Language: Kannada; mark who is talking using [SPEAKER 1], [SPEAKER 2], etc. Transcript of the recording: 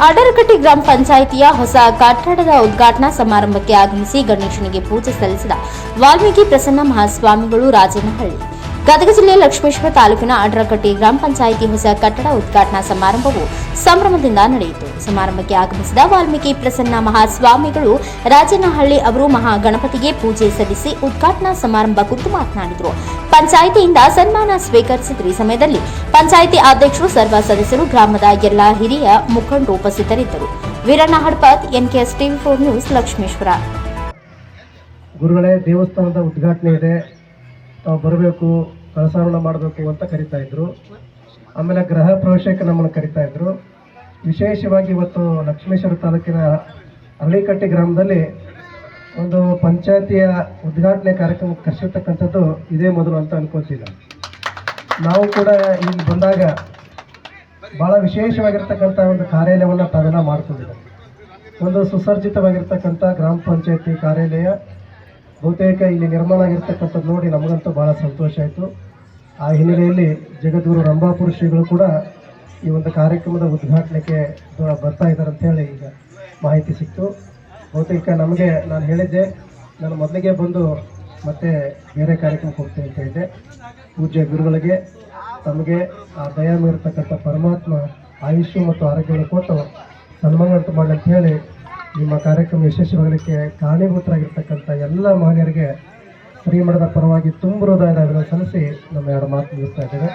[SPEAKER 1] ಅಡರಕಟ್ಟಿ ಗ್ರಾಮ ಪಂಚಾಯಿತಿಯ ಹೊಸ ಕಟ್ಟಡದ ಉದ್ಘಾಟನಾ ಸಮಾರಂಭಕ್ಕೆ ಆಗಮಿಸಿ ಗಣೇಶನಿಗೆ ಪೂಜೆ ಸಲ್ಲಿಸಿದ ವಾಲ್ಮೀಕಿ ಪ್ರಸನ್ನ ಮಹಾಸ್ವಾಮಿಗಳು ರಾಜನಹಳ್ಳಿ ಗದಗ ಜಿಲ್ಲೆಯ ಲಕ್ಷ್ಮೇಶ್ವರ ತಾಲೂಕಿನ ಅಡ್ರಕಟ್ಟಿ ಗ್ರಾಮ ಪಂಚಾಯಿತಿ ಹೊಸ ಕಟ್ಟಡ ಉದ್ಘಾಟನಾ ಸಮಾರಂಭವು ಸಂಭ್ರಮದಿಂದ ನಡೆಯಿತು. ಸಮಾರಂಭಕ್ಕೆ ಆಗಮಿಸಿದ ವಾಲ್ಮೀಕಿ ಪ್ರಸನ್ನ ಮಹಾಸ್ವಾಮಿಗಳು ರಾಜನಹಳ್ಳಿ ಅವರು ಮಹಾಗಣಪತಿಗೆ ಪೂಜೆ ಸಲ್ಲಿಸಿ ಉದ್ಘಾಟನಾ ಸಮಾರಂಭ ಕುರಿತು ಮಾತನಾಡಿದರು. ಪಂಚಾಯಿತಿಯಿಂದ ಸನ್ಮಾನ ಸ್ವೀಕರಿಸಿದ ಈ ಸಮಯದಲ್ಲಿ ಪಂಚಾಯಿತಿ ಅಧ್ಯಕ್ಷರು, ಸರ್ವ ಸದಸ್ಯರು, ಗ್ರಾಮದ ಎಲ್ಲ ಹಿರಿಯ ಮುಖಂಡರು ಉಪಸ್ಥಿತರಿದ್ದರು. Veeranna Hadpat NKS TV four news Lakshmeshwar.
[SPEAKER 2] ಗುರುಗಳೇ, ದೇವಸ್ಥಾನದ ಉದ್ಘಾಟನೆ ಇದೆ. ತಾವು ಬರಬೇಕು ಕಳಸಾರೋಹಣ ಮಾಡಬೇಕು ಅಂತ ಕರಿತಾ ಇದ್ರು. ಆಮೇಲೆ ಗ್ರಹ ಪ್ರವೇಶಕ್ಕೆ ನಮ್ಮನ್ನು ಕರಿತಾ ಇದ್ರು. ವಿಶೇಷವಾಗಿ ಇವತ್ತು ಲಕ್ಷ್ಮೇಶ್ವರ ತಾಲೂಕಿನ ಅರಳಿಕಟ್ಟಿ ಗ್ರಾಮದಲ್ಲಿ ಒಂದು ಪಂಚಾಯತಿಯ ಉದ್ಘಾಟನೆ ಕಾರ್ಯಕ್ರಮಕ್ಕೆ ಕರೆಸಿರ್ತಕ್ಕಂಥದ್ದು ಇದೇ ಮೊದಲು ಅಂತ ಅನ್ಕೋತಿದ್ದ ನಾವು ಕೂಡ ಇಲ್ಲಿ ಬಂದಾಗ ಭಾಳ ವಿಶೇಷವಾಗಿರ್ತಕ್ಕಂಥ ಒಂದು ಕಾರ್ಯಾಲಯವನ್ನು ತಾವೆಲ್ಲ ಮಾಡ್ಕೊಂಡಿದ್ದೇವೆ ಒಂದು ಸುಸರ್ಜಿತವಾಗಿರ್ತಕ್ಕಂಥ ಗ್ರಾಮ ಪಂಚಾಯತಿ ಕಾರ್ಯಾಲಯ ಬಹುತೇಕ ಇಲ್ಲಿ ನಿರ್ಮಾಣ ಆಗಿರ್ತಕ್ಕಂಥದ್ದು ನೋಡಿ ನಮಗಂತೂ ಭಾಳ ಸಂತೋಷ ಆಯಿತು. ಆ ಹಿನ್ನೆಲೆಯಲ್ಲಿ ಜಗದ್ಗುರು ರಂಭಾಪುರ ಶ್ರೀಗಳು ಕೂಡ ಈ ಒಂದು ಕಾರ್ಯಕ್ರಮದ ಉದ್ಘಾಟನೆಗೆ ಬರ್ತಾ ಇದ್ದಾರೆ ಅಂತ ಹೇಳಿ ಈಗ ಮಾಹಿತಿ ಸಿಕ್ತು. ಬಹುತೇಕ ನಮಗೆ ನಾನು ಹೇಳಿದ್ದೆ, ನಾನು ಮೊದಲಿಗೆ ಬಂದು ಮತ್ತೆ ಬೇರೆ ಕಾರ್ಯಕ್ರಮಕ್ಕೆ ಹೋಗ್ತೀನಿ ಅಂತ ಹೇಳಿದ್ದೆ. ಪೂಜ್ಯ ಗುರುಗಳಿಗೆ, ತಮಗೆ ಆ ದಯಾ ಮೀರ್ತಕ್ಕಂಥ ಪರಮಾತ್ಮ, ಆಯುಷ್ಯ ಮತ್ತು ಆರೋಗ್ಯವನ್ನು ಕೊಟ್ಟು ಸನ್ಮಾನ ಅಂತ ಹೇಳಿ ನಿಮ್ಮ ಕಾರ್ಯಕ್ರಮ ಯಶಸ್ವಿಯಾಗಲಿಕ್ಕೆ ಕಾರಣೀಭೂತರಾಗಿರ್ತಕ್ಕಂಥ ಎಲ್ಲ ಮಹನೀಯರಿಗೆ ಶ್ರೀಮಠದ ಪರವಾಗಿ ತುಂಬ ಹೃದಯದ ಅಭಿನಂದನೆ ಸಲ್ಲಿಸಿ ನಮ್ಮ ಎರಡು ಮಾತು ಮುಗಿಸ್ತಾ ಇದ್ದೇವೆ.